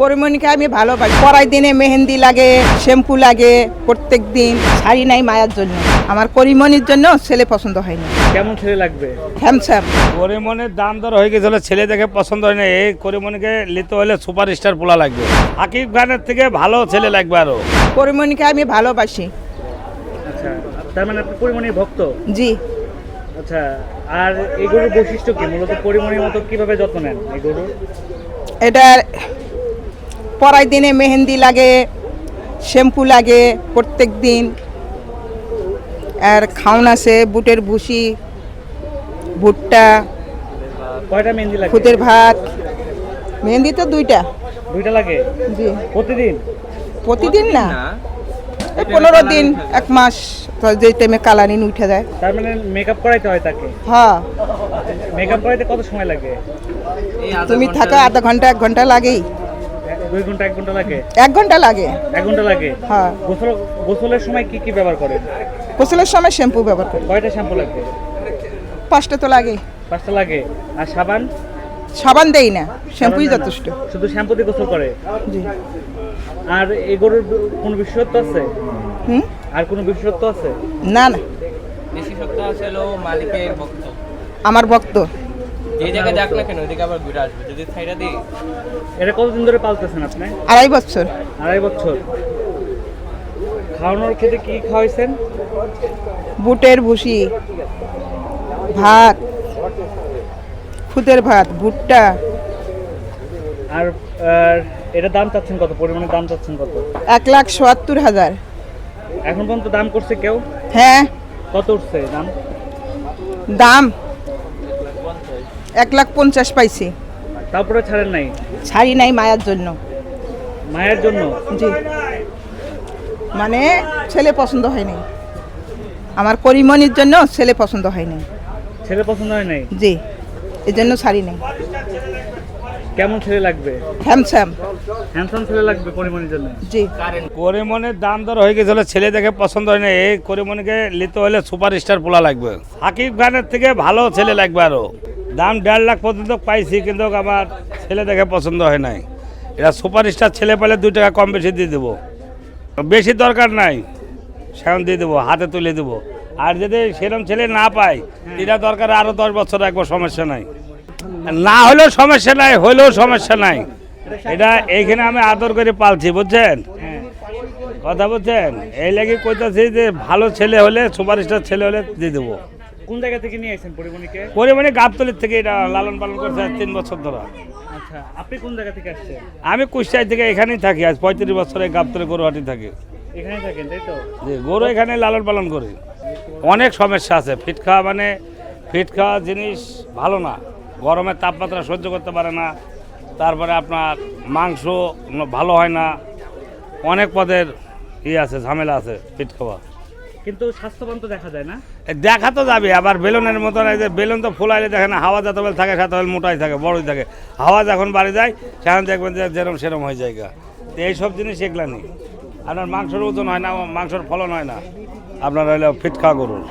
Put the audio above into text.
পরিমণিকে আমি ভালোবাসি। পরাই দিনে মেহেন্দি লাগে শ্যাম্পু লাগে প্রত্যেক দিন শাড়ি নাই মায়ার জন্য। আমার পরিমণির জন্য ছেলে পছন্দ হয়নি। কেমন ছেলে লাগবে? হ্যামস্যাম করিমনের দাম দর হয়ে গেছিল ছেলে দেখে পছন্দ হয় না এই করিমনিকে নিতে হলে সুপার স্টার পোলা লাগবে। আকিব খানের থেকে ভালো ছেলে লাগবে আরও। পরিমণিকে আমি ভালোবাসি। আচ্ছা তার মানে আপনি পরিমণির ভক্ত? জি। আচ্ছা আর এই গরুর বৈশিষ্ট্য কি? মূলত পরিমণির মতো কীভাবে যত্ন নেন এই গরুর? এটার পরাই দিনে মেহেন্দি লাগে শ্যাম্পু লাগে প্রত্যেক দিন। আর খাওন আছে বুটের ভুসি ভুট্টা কয়টা মেহেন্দি লাগে? খুদের ভাত। মেহেন্দি তো দুইটা। দুইটা লাগে? জি। প্রতিদিন? প্রতিদিন না। এই পনেরো দিন এক মাস যে টাইমে কালানিন উঠে যায়। তার মানে মেকআপ করাইতে হয় তাকে? হ্যাঁ। মেকআপ করাইতে কত সময় লাগে? তুমি থাকা আধা ঘণ্টা এক ঘণ্টা লাগেই। দুই ঘণ্টা এক ঘণ্টা লাগে? এক ঘণ্টা লাগে। এক ঘণ্টা লাগে? হ্যাঁ। গোসল গোসলের সময় কি কি ব্যবহার করেন? গোসলের সময় শ্যাম্পু ব্যবহার করি। কয়টা শ্যাম্পু লাগবে পাঁচটা তো লাগেই পাঁচটা লাগে। আর সাবান? সাবান দেই না শ্যাম্পুই? যথেষ্ট। শুধু শ্যাম্পু দিয়ে গোসল করে? জি। আর এই গরুর কোনো বিশেষত্ব আছে? হুম? আর কোনো বিশেষত্ব আছে? না না। বিশেষত্ব আছে হলো মালিকের ভক্ত। আমার ভক্ত। যে জায়গায় যাক না কেন? ওইদিকে আবার ঘুরে আসবে। যদি ছাইরা দিই। এটা কতদিন ধরে পালতেছেন আপনি? আড়াই বছর। আড়াই বছর। খাওয়ানোর ক্ষেত্রে কি খাওয়াইছেন? বুটের ভুসি ভাত খুদের ভাত ভুট্টা। আর আর এটা দাম চাচ্ছেন কত? পরিমাণে দাম চাচ্ছেন কত? এক লাখ সোয়াত্তর হাজার। এখন পর্যন্ত দাম করছে কেউ? হ্যাঁ। কত উঠছে দাম? দাম এক লাখ পঞ্চাশ পাইছি। তারপরে ছাড়েন নাই? ছাড়ি নাই মায়ার জন্য। মায়ের জন্য? জি। মানে ছেলে পছন্দ হয়নি। আমার পরিমণির জন্য ছেলে পছন্দ হয়নি। ছেলে পছন্দ হয় নাই? জি। এই জন্য শাড়ি নেই। কেমন ছেলে লাগবে? হ্যামস্যাম হ্যান্ডসাম ছেলে লাগবে পরিমাণের জন্য? জি। করিমনের দাম দর হয়ে গেছিল ছেলে দেখে পছন্দ হয় না। এই করিমনিকে নিতে হলে সুপার স্টার পোলা লাগবে। আকিব খানের থেকে ভালো ছেলে লাগবে আরও। দাম দেড় লাখ পর্যন্ত পাইছি কিন্তু আমার ছেলে দেখে পছন্দ হয় নাই। এটা সুপার স্টার ছেলে পেলে দুই টাকা কম বেশি দিয়ে দেবো। বেশি দরকার নাই। সেরকম দিয়ে দেবো হাতে তুলে দেবো। আর যদি সেরকম ছেলে না পাই এটা দরকার আরও দশ বছর রাখব সমস্যা নাই। না হলেও সমস্যা নাই হলেও সমস্যা নাই। এটা এইখানে আমি আদর করে পালছি বুঝছেন? কথা বলছেন এই লাগি কইতাছি যে ভালো ছেলে হলে সুপারস্টার ছেলে হলে দিয়ে দেবো। কোন জায়গা থেকে নিয়ে আসেন পরিমণিকে? পরিমাণে গাবতলির থেকে এটা লালন পালন করছে তিন বছর ধরে। আচ্ছা আপনি কোন জায়গা থেকে আসছেন? আমি কুষ্টাই থেকে এখানেই থাকি আজ পঁয়ত্রিশ বছরে গাবতলি গরুহাটি থাকি। এখানে থাকেন তাই তো? যে গরু এখানে লালন পালন করি। অনেক সমস্যা আছে ফিট খাওয়া মানে ফিট খাওয়া জিনিস ভালো না। গরমের তাপমাত্রা সহ্য করতে পারে না তারপরে আপনার মাংস ভালো হয় না অনেক পদের ই আছে ঝামেলা আছে ফিট খাওয়া। কিন্তু স্বাস্থ্যবান তো দেখা যায় না? দেখা তো যাবে আবার বেলুনের মতন এই যে বেলুন তো ফুলাইলে দেখেন না হাওয়া যত বেল থাকে সাত বেল মোটাই থাকে বড়ই থাকে। হাওয়া যখন বাড়ি যায় সেখানে দেখবেন যে যেরম সেরম হয়ে যায় গা। তো এইসব জিনিস এগুলা নেই। আপনার মাংসের ওজন হয় না মাংসের ফলন হয় না। আপনার হইল ফিট খাওয়া গরুর।